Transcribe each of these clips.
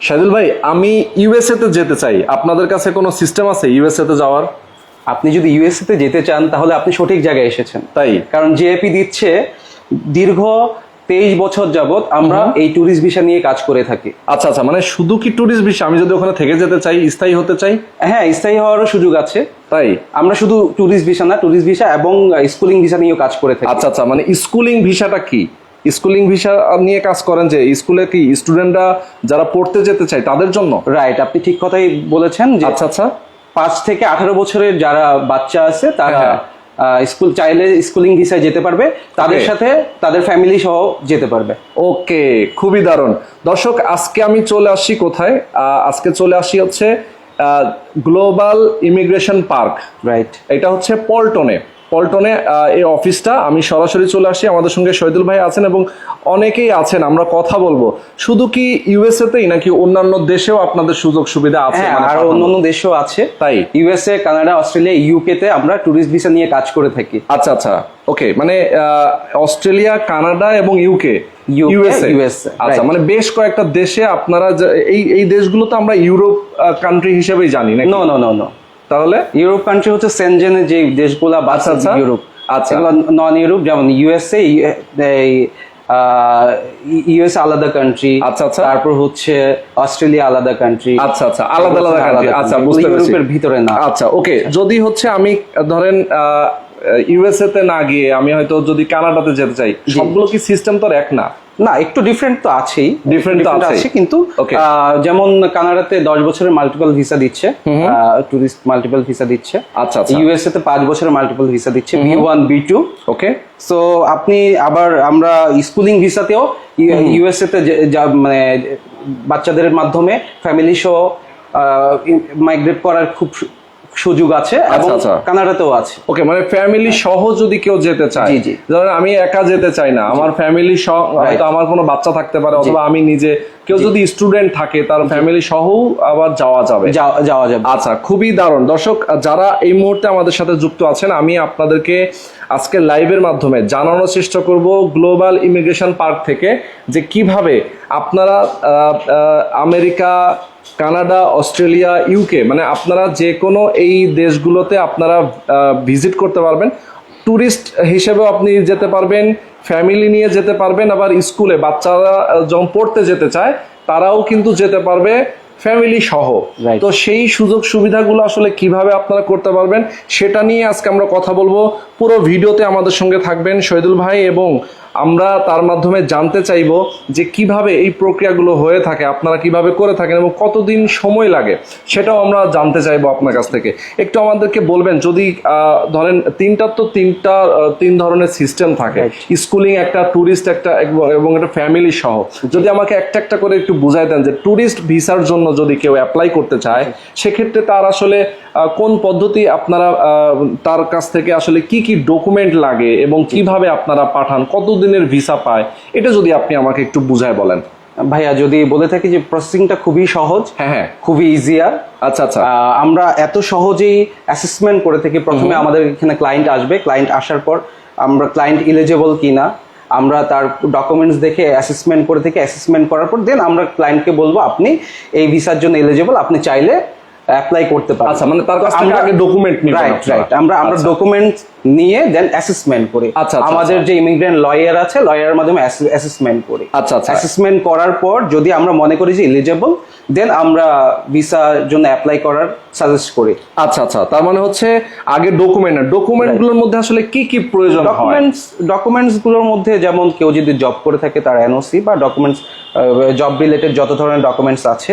শাহিদুল ভাই আমি ইউএসএ তে যেতে চাই। আপনাদের কাছে কোনো সিস্টেম আছে ইউএসএ তে যাওয়ার? আপনি যদি ইউএসএ তে যেতে চান তাহলে আপনি সঠিক জায়গায় এসেছেন। তাই? কারণ জেএপি দিচ্ছে দীর্ঘ তেইশ বছর যাবত আমরা এই ট্যুরিস্ট ভিসা নিয়ে কাজ করে থাকি। আচ্ছা আচ্ছা মানে শুধু কি ট্যুরিস্ট ভিসা আমি যদি ওখানে থেকে যেতে চাই স্থায়ী হতে চাই? হ্যাঁ স্থায়ী হওয়ারও সুযোগ আছে। তাই? আমরা শুধু ট্যুরিস্ট ভিসা না ট্যুরিস্ট ভিসা এবং স্কুলিং ভিসা নিয়েও কাজ করে থাকি। আচ্ছা আচ্ছা মানে স্কুলিং ভিসাটা কি? স্কুলিং ভিসা নিয়ে কাজ করেন যে স্কুলে কি স্টুডেন্টরা যারা পড়তে যেতে চায় তাদের জন্য? রাইট আপনি ঠিক কথাই বলেছেন যে আচ্ছা আচ্ছা। পাঁচ থেকে আঠারো বছরের যারা বাচ্চা আছে তারা হ্যাঁ। স্কুল চাইলে স্কুলিং ভিসায় যেতে পারবে। তাদের সাথে তাদের ফ্যামিলি সহ যেতে পারবে। ওকে খুবই দারুণ। দর্শক আজকে আমি চলে আসি কোথায়? আজকে চলে আসি হচ্ছে গ্লোবাল ইমিগ্রেশন পার্ক রাইট এটা হচ্ছে পল্টনে। পল্টনে এই অফিসটা। আমি সরাসরি চলে আসি আমাদের সঙ্গে শহীদুল ভাই আছেন এবং অনেকেই আছেন আমরা কথা বলব। শুধু কি ইউএসএ তেই নাকি অন্যান্য দেশেও আপনাদের সুযোগ সুবিধা আছে? হ্যাঁ মানে আর? অন্যান্য দেশও আছে। তাই? ইউএসএ কানাডা অস্ট্রেলিয়া ইউকে তে আমরা ট্যুরিস্ট ভিসা নিয়ে কাজ করে থাকি। আচ্ছা আচ্ছা। ওকে মানে অস্ট্রেলিয়া কানাডা এবং ইউকে আচ্ছা মানে বেশ কয়েকটা দেশে আপনারা এই এই দেশগুলো তো আমরা ইউরোপ কান্ট্রি হিসেবেই জানি না নো নো নো নো তাহলে? ইউরোপ কান্ট্রি হচ্ছে সেনজেনের যে দেশগুলা বা আচ্ছা, আচ্ছা। ইউরোপ আচ্ছা। নন ইউরোপ যেমন ইউএসএ ইউএস আলাদা কান্ট্রি আচ্ছা, আচ্ছা। তারপর হচ্ছে অস্ট্রেলিয়া আলাদা কান্ট্রি আচ্ছা আচ্ছা। আলাদা আলাদা কান্ট্রি আচ্ছা বুঝতে পেরেছি। ইউরোপের ভিতরে না। আচ্ছা ওকে যদি হচ্ছে আমি ধরেন ইউএসএ তে না গিয়ে আমি হয়তো যদি কানাডাতে যেতে চাই সবগুলো কি সিস্টেম তো এক না? না একটু ডিফারেন্ট তো আছেই। ডিফারেন্ট তো আছে কিন্তু যেমন কানাডাতে দশ বছরের মাল্টিপল ভিসা দিচ্ছে টুরিস্ট মাল্টিপল ভিসা দিচ্ছে। আচ্ছা আচ্ছা। ইউএসএ তে পাঁচ বছরের মাল্টিপল ভিসা দিচ্ছে B one B two okay so আপনি আবার আমরা স্কুলিং ভিসাতেও ইউএসএ তে যা- মানে বাচ্চাদের মাধ্যমে ফ্যামিলি সহ মাইগ্রেট করার খুব সুযোগ আছে এবং আচ্ছা। কানাডাতেও আছে। ওকে মানে ফ্যামিলি সহ যদি কেউ যেতে চায় জি, জি। ধরেন আমি একা যেতে চাই না আমার ফ্যামিলি সহ হয়তো আমার কোনো বাচ্চা থাকতে পারে অথবা আমি নিজে কেউ যদি স্টুডেন্ট থাকে তার ফ্যামিলি সহ আবার যাওয়া যাবে। যাওয়া- যাবে। আচ্ছা খুবই দারুণ। দর্শক যারা এই মুহূর্তে আমাদের সাথে যুক্ত আছেন আমি আপনাদেরকে আজকে লাইভের মাধ্যমে জানানোর চেষ্টা করব গ্লোবাল ইমিগ্রেশন পার্ক থেকে যে কীভাবে আপনারা আমেরিকা কানাডা, অস্ট্রেলিয়া ইউকে মানে আপনারা যে কোনো এই দেশগুলোতে আপনারা ভিজিট করতে পারবেন। ট্যুরিস্ট হিসেবেও আপনি যেতে পারবেন ফ্যামিলি নিয়ে যেতে পারবেন, আবার স্কুলে বাচ্চারা যখন পড়তে যেতে চায়, তারাও কিন্তু যেতে পারবে। ফ্যামিলি সহ. তো সেই সুযোগ সুবিধাগুলো আসলে কীভাবে আপনারা করতে পারবেন সেটা নিয়ে আজকে আমরা কথা বলব। পুরো ভিডিওতে আমাদের সঙ্গে থাকবেন শহীদুল ভাই এবং আমরা তার মাধ্যমে জানতে চাইব যে কীভাবে এই প্রক্রিয়াগুলো হয়ে থাকে আপনারা কীভাবে করে থাকেন এবং কতদিন সময় লাগে সেটাও আমরা জানতে চাইব আপনার কাছ থেকে। একটু আমাদেরকে বলবেন যদি ধরেন তিনটার তো তিনটা তিন ধরনের সিস্টেম থাকে। স্কুলিং একটা ট্যুরিস্ট একটা এবং- এবং একটা ফ্যামিলি সহ। যদি আমাকে একটা একটা করে একটু বুঝাই দেন যে ট্যুরিস্ট ভিসার জন্য যদি কেউ অ্যাপ্লাই করতে চায় সেক্ষেত্রে তার আসলে কোন পদ্ধতি আপনারা তার কাছ থেকে আসলে কি কি ডকুমেন্ট লাগে এবং কীভাবে আপনারা পাঠান কতদিনের ভিসা পায় এটা যদি আপনি আমাকে একটু বুঝায় বলেন। ভাইয়া যদি বলে থাকি যে প্রসেসিংটা খুবই সহজ হ্যাঁ হ্যাঁ। খুবই ইজিয়ার আচ্ছা আচ্ছা। আমরা এত সহজেই অ্যাসেসমেন্ট করে থাকি প্রথমে আমাদের এখানে ক্লায়েন্ট আসবে। ক্লায়েন্ট আসার পর আমরা ক্লায়েন্ট ইলিজিবল কিনা আমরা তার ডকুমেন্টস দেখে অ্যাসেসমেন্ট করে থেকে অ্যাসেসমেন্ট করার পর দেন আমরা ক্লায়েন্টকে বলব আপনি এই ভিসার জন্য এলিজিবল আপনি চাইলে অ্যাপ্লাই করতে পারেন আচ্ছা মানে তার কাছ থেকে আগে ডকুমেন্ট নিবেন রাইট রাইট আমরা আমরা আচ্ছা। নিয়ে দেন অ্যাসেসমেন্ট করি। আচ্ছা, আচ্ছা, আমাদের যে ইমিগ্রেন্ট লয়ার আছে লয়ারের মাধ্যমে অ্যাসেসমেন্ট করি। আচ্ছা, আচ্ছা। অ্যাসেসমেন্ট করার পর যদি আমরা মনে করি যে এলিজিবল দেন আমরা ভিসার জন্য অ্যাপ্লাই করার সাজেস্ট করি। আচ্ছা আচ্ছা তার মানে হচ্ছে আগে ডকুমেন্ট ডকুমেন্টগুলোর মধ্যে আসলে কি কি প্রয়োজন হয়? ডকুমেন্টস ডকুমেন্টসগুলোর মধ্যে যেমন কেউ যদি জব করে থাকে তার এনওসি বা ডকুমেন্টস জব রিলেটেড যত ধরনের ডকুমেন্টস আছে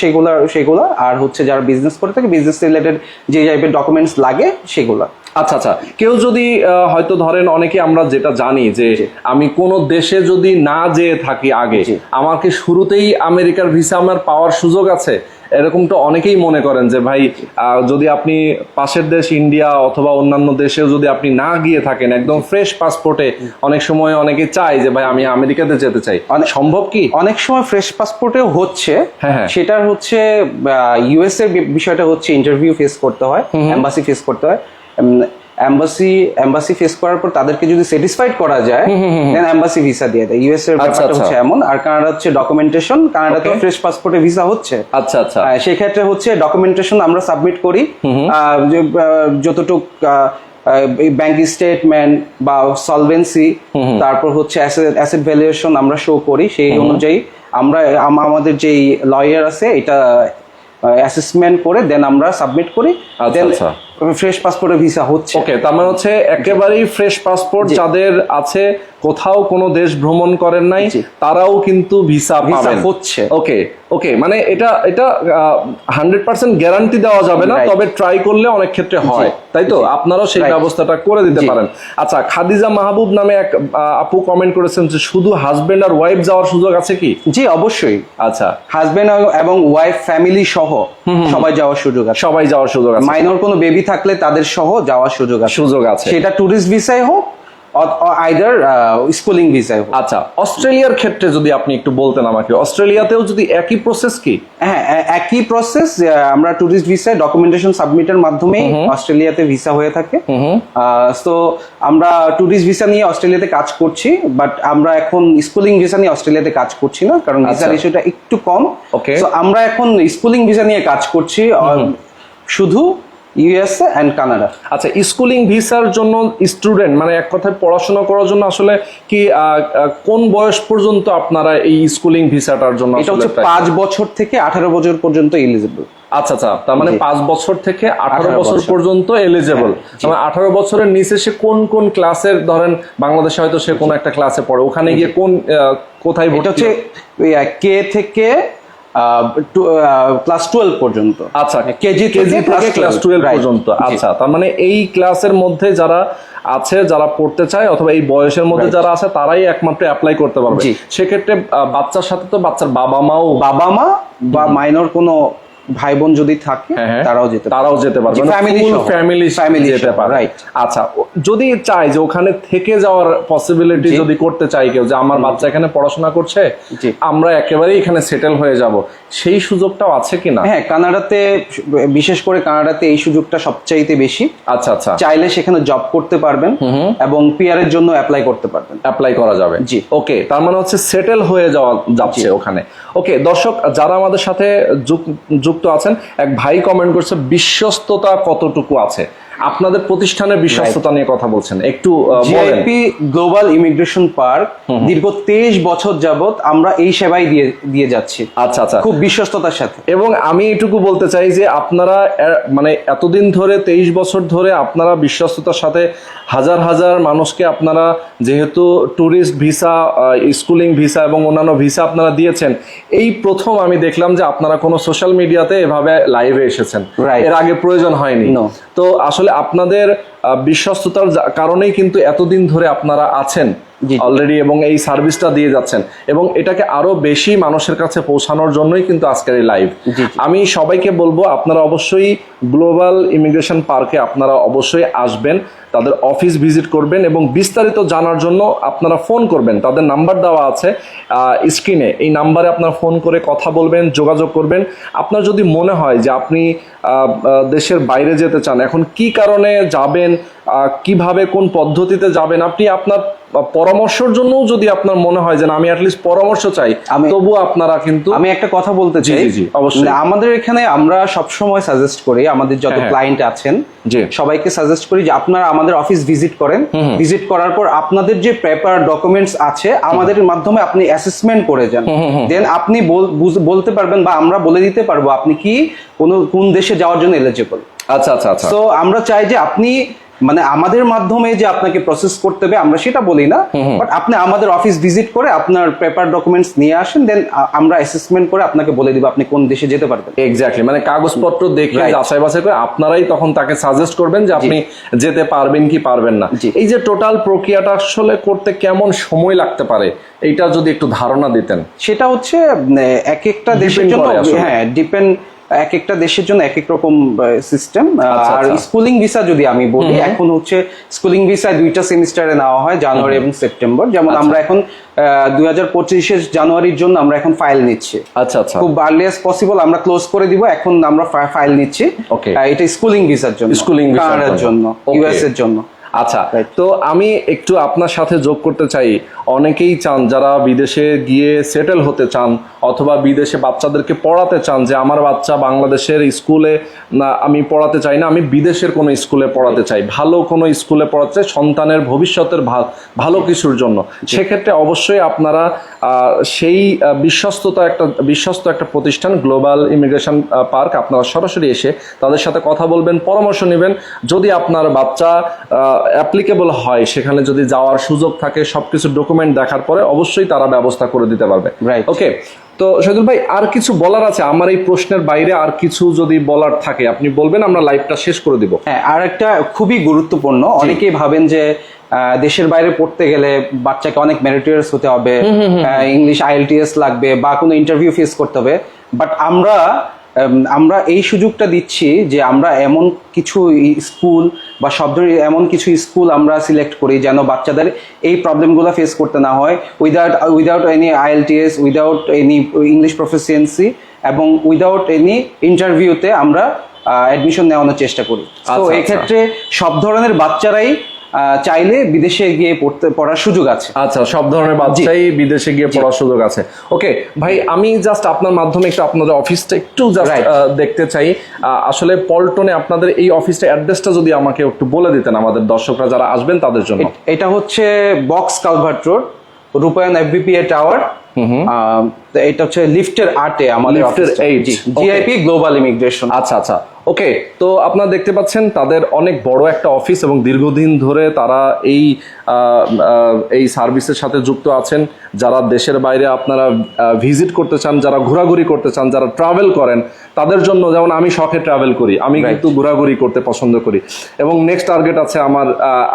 সেগুলা সেগুলা আর হচ্ছে যারা বিজনেস করে থাকে বিজনেস রিলেটেড যে টাইপের ডকুমেন্টস লাগে সেগুলা। আচ্ছা আচ্ছা। কেউ যদি হয়তো ধরেন অনেকে আমরা যেটা জানি যে আমি কোন দেশে যদি না যেয়ে থাকি আগে। আমাকে শুরুতেই আমেরিকার ভিসা আমার পাওয়ার সুযোগ আছে? এরকম তো অনেকেই মনে করেন যে ভাই যদি আপনি পাশের দেশ ইন্ডিয়া অথবা অন্যান্য দেশেও যদি আপনি না গিয়ে থাকেন একদম ফ্রেশ পাসপোর্টে অনেক সময় অনেকে চায় যে ভাই আমি আমেরিকাতে যেতে চাই। অনেক- সম্ভব কি? অনেক সময় ফ্রেশ পাসপোর্টেও হচ্ছে। হ্যাঁ, হ্যাঁ। সেটার হচ্ছে ইউএস এর বিষয়টা হচ্ছে ইন্টারভিউ ফেস করতে হয় এম্বাসি ফেস করতে হয়। এম্বাসি এম্বাসি ফেস করার পর তাদেরকে যদি স্যাটিসফাইড করা যায় দেন এম্বাসি ভিসা দিয়ে দেয়। ইউএস এর আচ্ছা, ব্যাপারটা আচ্ছা। হচ্ছে এমন। আর কানাডা হচ্ছে ডকুমেন্টেশন কানাডাতে. ফ্রেশ পাসপোর্টে ভিসা হচ্ছে। আচ্ছা আচ্ছা। আহ, সেক্ষেত্রে হচ্ছে ডকুমেন্টেশন আমরা সাবমিট করি। যতটুক ব্যাংক স্টেটমেন্ট বা সলভেন্সি তারপর হচ্ছে অ্যাসেট ভ্যালুয়েশন আমরা শো করি। সেই অনুযায়ী আমরা আমাদের যেই লয়ার আছে এটা অ্যাসেসমেন্ট করে দেন আমরা সাবমিট করি। দেন আচ্ছা। ফ্রেশ পাসপোর্টে ভিসা হচ্ছে। ওকে তার মানে হচ্ছে একেবারেই ফ্রেশ পাসপোর্ট যাদের আছে কোথাও কোনো দেশ ভ্রমণ করেন নাই তারাও কিন্তু ভিসা পাবেন। হচ্ছে। ওকে ওকে মানে এটা এটা হান্ড্রেড পার্সেন্ট গ্যারান্টি দেওয়া যাবে না তবে ট্রাই করলে অনেক ক্ষেত্রে হয়। তাই তো? আপনারাও সেই ব্যবস্থাটা করে দিতে পারেন। আচ্ছা খাদিজা মাহবুব নামে এক আপু কমেন্ট করেছেন যে শুধু হাজবেন্ড আর ওয়াইফ যাওয়ার সুযোগ আছে কি? জি অবশ্যই। আচ্ছা। হাজবেন্ড এবং ওয়াইফ ফ্যামিলি সহ সবাই যাওয়ার সুযোগ আছে। সবাই যাওয়ার সুযোগ আছে। মাইনর কোনো বেবি থাকলে তাদের সহ যাওয়ার সুযোগ আছে। সুযোগ আছে। সেটা ট্যুরিস্ট ভিসায় হোক আইদার স্কুলিং ভিসায় হোক। আচ্ছা অস্ট্রেলিয়ার ক্ষেত্রে যদি আপনি একটু বলতেন আমাকে অস্ট্রেলিয়াতেও যদি একই প্রসেস কি? হ্যাঁ একই প্রসেস আমরা ট্যুরিস্ট ভিসায় ডকুমেন্টেশন সাবমিটের মাধ্যমে অস্ট্রেলিয়াতে ভিসা হয়ে থাকে। তো আমরা ট্যুরিস্ট ভিসা নিয়ে অস্ট্রেলিয়াতে কাজ করছি বাট আমরা এখন স্কুলিং ভিসা নিয়ে অস্ট্রেলিয়াতে কাজ করছি না কারণ ভিসার আচ্ছা। ইস্যুটা একটু কম। Okay. তো আমরা এখন স্কুলিং ভিসা নিয়ে কাজ করছি শুধু ইউএসএ অ্যান্ড কানাডা আচ্ছা স্কুলিং ভিসার জন্য স্টুডেন্ট মানে এক কথায় পড়াশোনা করার জন্য আসলে কি কোন বয়স পর্যন্ত আপনারা এই স্কুলিং ভিসাটার জন্য এটা হচ্ছে পাঁচ বছর থেকে আঠারো বছর পর্যন্ত এলিজিবল আচ্ছা আচ্ছা তার মানে পাঁচ বছর থেকে আঠারো বছর। পর্যন্ত এলিজেবল মানে আঠারো বছরের নিচে সে কোন কোন ক্লাসের ধরেন বাংলাদেশে হয়তো সে কোন একটা ক্লাসে পড়ে ওখানে গিয়ে কোন কোথায় ভর্তি হচ্ছে কে থেকে ক্লাস টুয়েলভ পর্যন্ত। আচ্ছা কেজি কেজি থেকে ক্লাস টুয়েলভ. পর্যন্ত। আচ্ছা তার মানে এই ক্লাসের মধ্যে যারা আছে যারা পড়তে চায় অথবা এই বয়সের মধ্যে যারা আছে তারাই একমাত্র অ্যাপ্লাই করতে পারবে। সেক্ষেত্রে বাচ্চার সাথে তো বাচ্চার বাবা মাও বাবা মা বা মাইনর কোনো ভাই বোন যদি থাকে হ্যাঁ, হ্যাঁ। তারাও যেতে তারাও যেতে পারবে। ফ্যামিলি Family যেতে পারে right. আচ্ছা যদি চাই যে ওখানে থেকে যাওয়ার পসিবিলিটি যদি করতে চাই কেউ যে আমার বাচ্চা এখানে পড়াশোনা করছে। আমরা একেবারেই এখানে সেটেল হয়ে যাব। সেই সুযোগটাও আছে কিনা? হ্যাঁ কানাডাতে বিশেষ করে কানাডাতে এই সুযোগটা সবচাইতে বেশি। আচ্ছা আচ্ছা। চাইলে সেখানে জব করতে পারবেন এবং পিআর এর জন্য অ্যাপ্লাই করতে পারবেন। অ্যাপ্লাই করা যাবে। জি। ওকে তার মানে হচ্ছে সেটেল হয়ে যাওয়া যাচ্ছে ওখানে। ওকে, দর্শক, যারা আমাদের সাথে যুক- যুক্ত আছেন, এক ভাই কমেন্ট করছে, বিশ্বস্ততা কতটুকু আছে? আপনাদের প্রতিষ্ঠানের বিশ্বস্ততা নিয়ে কথা বলছেন। একটু জিআইপি গ্লোবাল ইমিগ্রেশন পার্ক দীর্ঘ তেইশ বছর যাবত আমরা এই সেবাই দিয়ে দিয়ে যাচ্ছি। আচ্ছা আচ্ছা। খুব বিশ্বস্ততার সাথে। এবং আমি এটুকু বলতে চাই যে আপনারা মানে এতদিন ধরে তেইশ বছর ধরে আপনারা বিশ্বস্ততার সাথে হাজার হাজার মানুষকে আপনারা যেহেতু ট্যুরিস্ট ভিসা স্কুলিং ভিসা এবং অন্যান্য ভিসা আপনারা দিয়েছেন এই প্রথম আমি দেখলাম যে আপনারা কোনো সোশ্যাল মিডিয়াতে এভাবে লাইভে এসেছেন। এর আগে প্রয়োজন হয়নি. তো আসলে আপনাদের বিশ্বস্ততার কারণেই কিন্তু এতদিন ধরে আপনারা আছেন। অলরেডি এবং এই সার্ভিসটা দিয়ে যাচ্ছেন এবং এটাকে আরও বেশি মানুষের কাছে পৌঁছানোর জন্যই কিন্তু আজকের এই লাইভ। আমি সবাইকে বলব আপনারা অবশ্যই গ্লোবাল ইমিগ্রেশন পার্কে আপনারা অবশ্যই আসবেন তাদের অফিস ভিজিট করবেন এবং বিস্তারিত জানার জন্য আপনারা ফোন করবেন। তাদের নাম্বার দেওয়া আছে স্ক্রিনে। এই নাম্বারে আপনারা ফোন করে কথা বলবেন যোগাযোগ করবেন। আপনার যদি মনে হয় যে আপনি দেশের বাইরে যেতে চান এখন কি কারণে যাবেন কীভাবে কোন পদ্ধতিতে যাবেন আপনি আপনার পরামর্শের জন্যও যদি আপনার মনে হয় যে আমি অ্যাটলিস্ট পরামর্শ চাই আমি- তবুও আপনারা কিন্তু আমি একটা কথা বলতে চাই। অবশ্যই। আমাদের এখানে আমরা সবসময় সাজেস্ট করি আমাদের যত হ্যাঁ, হ্যাঁ। ক্লায়েন্ট আছেন সবাইকে সাজেস্ট করি যে আপনারা আমাদের অফিস ভিজিট করেন। ভিজিট করার পর আপনাদের যে পেপার ডকুমেন্টস আছে আমাদের মাধ্যমে আপনি অ্যাসেসমেন্ট করে যান। দেন আপনি বল- বলতে পারবেন বা আমরা বলে দিতে পারব আপনি কি কোন কোন দেশে যাওয়ার জন্য এলিজিবল আচ্ছা আচ্ছা আচ্ছা। তো আমরা চাই যে আপনি মানে আমাদের মাধ্যমে যে আপনাকে প্রসেস করতে হবে আমরা সেটা বলি না। বাট আপনি আমাদের অফিস ভিজিট করে আপনার পেপার ডকুমেন্টস নিয়ে আসেন দেন আমরা অ্যাসেসমেন্ট করে আপনাকে বলে দিব আপনি কোন দেশে যেতে পারবেন। এক্স্যাক্টলি মানে কাগজপত্র দেখে. যাচাই বাছাই করে আপনারাই তখন তাকে সাজেস্ট করবেন যে আপনি যেতে পারবেন কি পারবেন না। এই যে টোটাল প্রক্রিয়াটা আসলে করতে কেমন সময় লাগতে পারে এইটা যদি একটু ধারণা দিতেন। সেটা হচ্ছে এক একটা দেশের জন্য হ্যাঁ ডিপেন্ড এক একটা দেশের জন্য এক এক রকম সিস্টেম আচ্ছা, আর আচ্ছা। স্কুলিং ভিসা যদি আমি বলি এখন হচ্ছে স্কুলিং ভিসা দুইটা সেমিস্টারে নেওয়া হয় জানুয়ারি এবং সেপ্টেম্বর যেমন আচ্ছা। আমরা এখন দুই হাজার পঁচিশের জানুয়ারির জন্য আমরা এখন ফাইল নিচ্ছি আচ্ছা আচ্ছা খুব আর্লিয়েস্ট পসিবল আমরা ক্লোজ করে দিব এখন আমরা ফাইল নিচ্ছি. এটা স্কুলিং ভিসার জন্য Schooling visa র কানাডার জন্য। ইউএস এর জন্য আচ্ছা তো আমি একটু আপনার সাথে যোগ করতে চাই। অনেকেই চান যারা বিদেশে গিয়ে সেটেল হতে চান অথবা বিদেশে বাচ্চাদেরকে পড়াতে চান যে আমার বাচ্চা বাংলাদেশের স্কুলে না আমি পড়াতে চাই না আমি বিদেশের কোনো স্কুলে পড়াতে চাই। ভালো কোনো স্কুলে পড়াতে চাই সন্তানের ভবিষ্যতের ভালো কিছুর জন্য। সেক্ষেত্রে অবশ্যই আপনারা সেই বিশ্বস্ততা একটা বিশ্বস্ত একটা প্রতিষ্ঠান গ্লোবাল ইমিগ্রেশন পার্ক আপনারা সরাসরি এসে তাদের সাথে কথা বলবেন পরামর্শ নেবেন। যদি আপনার বাচ্চা অ্যাপ্লিকেবল হয় সেখানে যদি যাওয়ার সুযোগ থাকে সবকিছু ডকুমেন্ট দেখার পরে অবশ্যই তারা ব্যবস্থা করে দিতে পারবে। Right. ওকে তো শহীদুল ভাই আর কিছু বলার আছে? আমার এই প্রশ্নের বাইরে আর কিছু যদি বলার থাকে আপনি বলবেন আমরা লাইভটা শেষ করে দিব। হ্যাঁ আর একটা খুবই গুরুত্বপূর্ণ অনেকেই ভাবেন যে আহ, দেশের বাইরে পড়তে গেলে বাচ্চাকে অনেক মেরিটোরিয়াস হতে হবে ইংলিশ আইএলটিএস লাগবে বা কোনো ইন্টারভিউ ফেস করতে হবে। বাট আমরা আমরা এই সুযোগটা দিচ্ছি যে আমরা এমন কিছু স্কুল বা সব ধরনের এমন কিছু স্কুল আমরা সিলেক্ট করি যেন বাচ্চাদের এই প্রবলেমগুলো ফেস করতে না হয় without without any IELTS without any English proficiency এবং উইদাউট এনি ইন্টারভিউতে আমরা অ্যাডমিশন নেওয়ানোর চেষ্টা করি তো আচ্ছা, আচ্ছা। এক্ষেত্রে সব ধরনের বাচ্চারাই চাইলে বিদেশে গিয়ে পড়তে পড়ার সুযোগ আছে। আচ্ছা সব ধরনের বাচ্চাই বিদেশে গিয়ে পড়ার সুযোগ আছে। ওকে ভাই আমি জাস্ট আপনার মাধ্যমে একটু আপনাদের অফিসটা একটু জাস্ট দেখতে চাই। আসলে পল্টনে আপনাদের এই অফিসটা অ্যাড্রেসটা যদি আমাকে একটু বলে দিতেন আমাদের দর্শকরা যারা আসবেন তাদের জন্য। এটা হচ্ছে বক্স কালভার্ট রোড রূপায়ণ এফবিপিএ টাওয়ার এটা হচ্ছে লিফটের আটে আমাদের লিফটের জিআইপি গ্লোবাল ইমিগ্রেশন আচ্ছা আচ্ছা। ওকে তো আপনারা দেখতে পাচ্ছেন তাদের অনেক বড় একটা অফিস এবং দীর্ঘদিন ধরে তারা এই এই সার্ভিসের সাথে যুক্ত আছেন। যারা দেশের বাইরে আপনারা ভিজিট করতে চান যারা ঘোরাঘুরি করতে চান যারা ট্রাভেল করেন তাদের জন্য যেমন আমি শখে ট্রাভেল করি আমি. কিন্তু ঘোরাঘুরি করতে পছন্দ করি। এবং নেক্সট টার্গেট আছে আমার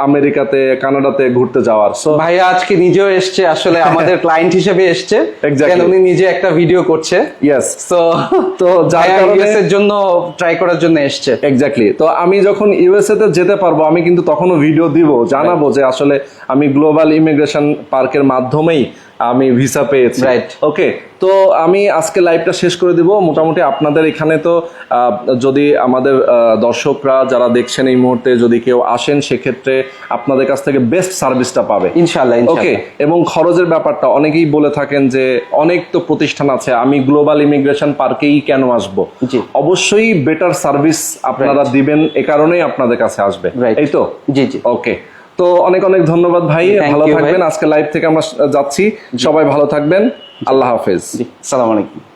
আমেরিকাতে কানাডাতে ঘুরতে যাওয়ার। সো ভাইয়া আজকে নিজেও এসছে আসলে আমাদের ক্লায়েন্ট হিসেবে এসছে। কেন উনি নিজে একটা ভিডিও করছে। ইয়েস তো তো যার কারণে- এর জন্য ট্রাই করার জন্য এসছে। এক্স্যাক্টলি তো আমি যখন ইউএসএ তে যেতে পারব আমি কিন্তু তখনও ভিডিও দিব জানাব যে আসলে আমি গ্লোবাল ইমিগ্রেশন পার্কের মাধ্যমেই আমি ভিসা পেয়েছি। রাইট ওকে তো আমি আজকে লাইভটা শেষ করে দিব। মোটামুটি আপনাদের এখানে তো যদি আমাদের দর্শকরা যারা দেখছেন এই মুহূর্তে যদি কেউ আসেন সেক্ষেত্রে আপনাদের কাছ থেকে বেস্ট সার্ভিসটা পাবে। ইনশাল্লাহ ওকে এবং খরচের ব্যাপারটা অনেকেই বলে থাকেন যে অনেক তো প্রতিষ্ঠান আছে আমি গ্লোবাল ইমিগ্রেশন পার্কেই কেন আসব? জি। অবশ্যই বেটার সার্ভিস আপনারা দিবেন এ কারণেই আপনাদের কাছে আসবে. এই তো? জি জি। ওকে তো অনেক অনেক ধন্যবাদ ভাই ভালো থাকবেন আজকে লাইভ থেকে আমরা যাচ্ছি সবাই ভালো থাকবেন আল্লাহ হাফেজ। সালাম আলাইকুম।